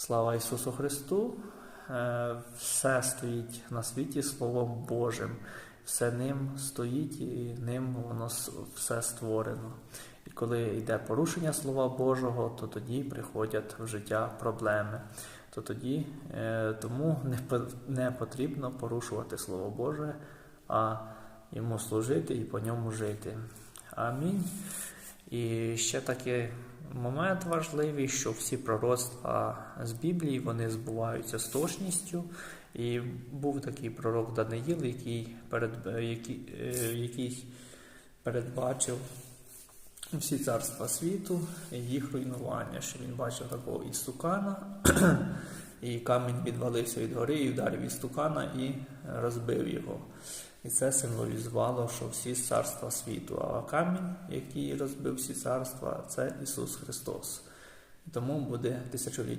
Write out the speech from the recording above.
Слава Ісусу Христу! Е, Все стоїть на світі Словом Божим, все ним стоїть і ним воно все створено. І коли йде порушення Слова Божого, то тоді приходять в життя проблеми. То тоді е, тому не потрібно порушувати Слово Боже, а йому служити і по ньому жити. Амінь. І ще такий момент важливий, що всі пророцтва з Біблії вони збуваються з точністю. І був такий пророк Даниїл, який, перед, який, е, який передбачив всі царства світу їх руйнування, що він бачив такого істукана, і камінь відвалився від гори і вдарив істукана і розбив його. І це символізувало, що всі царства світу, а камінь, який розбив всі царства, це Ісус Христос. Тому буде тисячолітнє